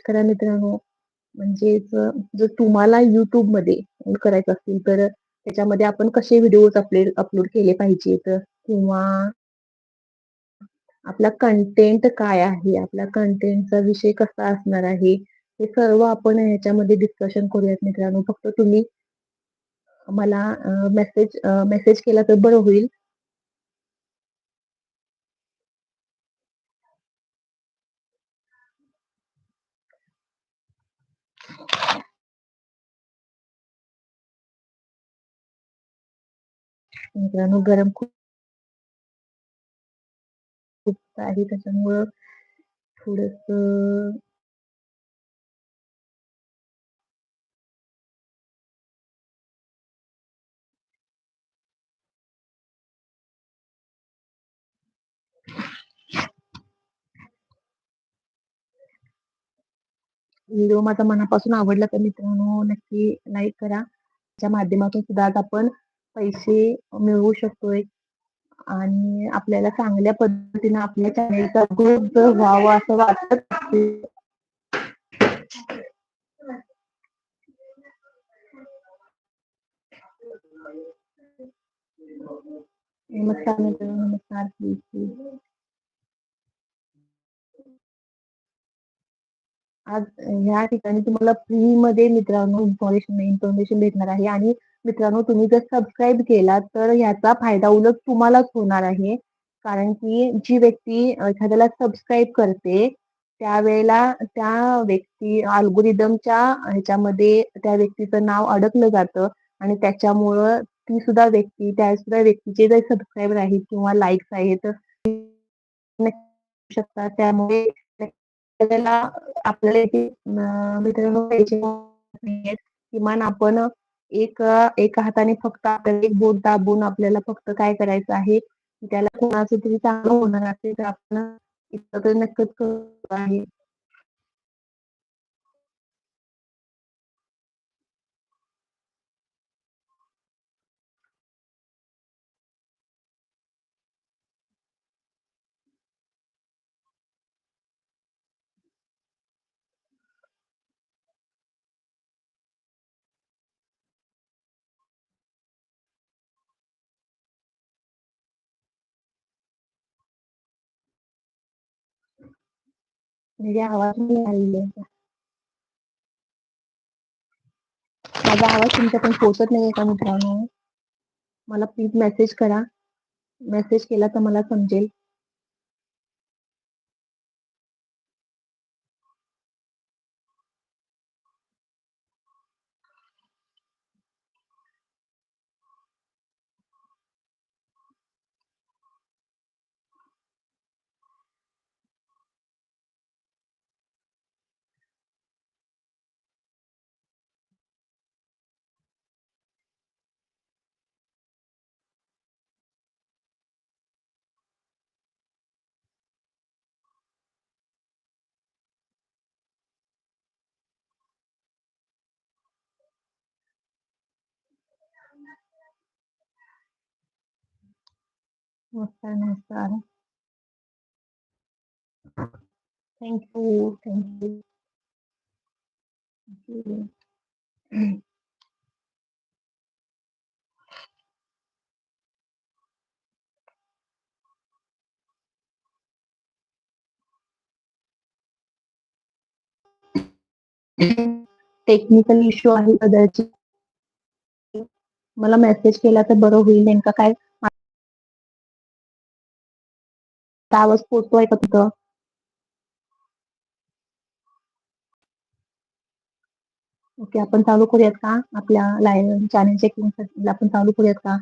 करा मित्रांनो. म्हणजेच जर तुम्हाला YouTubeमध्ये करायचं असतील, तर त्याच्यामध्ये आपण कसे व्हिडिओज अपलोड अपलोड केले पाहिजेत किंवा आपला कंटेंट काय आहे? आपल्या कंटेंटचा विषय कसा असणार आहे? हे सर्व आपण याच्यामध्ये डिस्कशन करूयात मित्रांनो. फक्त तुम्ही मला मेसेज मेसेज केला तर बरं होईल. मित्रांनो गरम खूप खूप आहे त्याच्यामुळं थोडस व्हिडिओ माझा मनापासून आवडला तर मित्रांनो नक्की लाईक करा. त्याच्या माध्यमातून सुद्धा आज आपण पैसे मिळवू शकतोय आणि आपल्याला चांगल्या पद्धतीने आपल्या चॅनेलचा ग्रोथ व्हावा असं वाटत नमस्कार मित्रांनो, नमस्कार. Please, please. आज ह्या ठिकाणी तुम्हाला फ्री मध्ये मित्रांनो इन्फॉर्मेशन इन्फॉर्मेशन भेटणार आहे आणि मित्रांनो तुम्ही जर सबस्क्राईब केला तर ह्याचा फायदा उलट तुम्हालाच होणार आहे. कारण की जी व्यक्ती एखाद्याला सबस्क्राईब करते, त्यावेळेला त्या व्यक्ती अल्गोरिदमच्या ह्याच्यामध्ये त्या व्यक्तीचं नाव अडकलं जातं आणि त्याच्यामुळं ती सुद्धा व्यक्ती, त्या सुद्धा व्यक्तीचे जर सबस्क्राईबर आहेत किंवा लाइक्स आहेत शकतात. त्यामुळे आपल्याला आपल्याला इथे मित्रांनो किमान आपण एक अ, एका हाताने फक्त आपल्याला एक बोट दाबून आपल्याला फक्त काय करायचं आहे, त्याला कोणाचं तरी चांगलं होणार असेल तर आपण इतकं नक्कीच आहे. म्हणजे आवाज नाही आहे. माझा आवाज तुमच्या पण पोचत नाहीये का मित्रांनो? मला प्लीज मेसेज करा. मेसेज केला तर मला समजेल. नमस्कार, नमस्कार. Thank you, thank you. Technical issue आहे कदाचित. मला मेसेज केला तर बरं होईल. आवाज पोहोचतोय का तिथं? ओके. आपण चालू करूयात का? आपल्या लाईव्ह चॅनल चेकिंग आपण चालू करूयात का?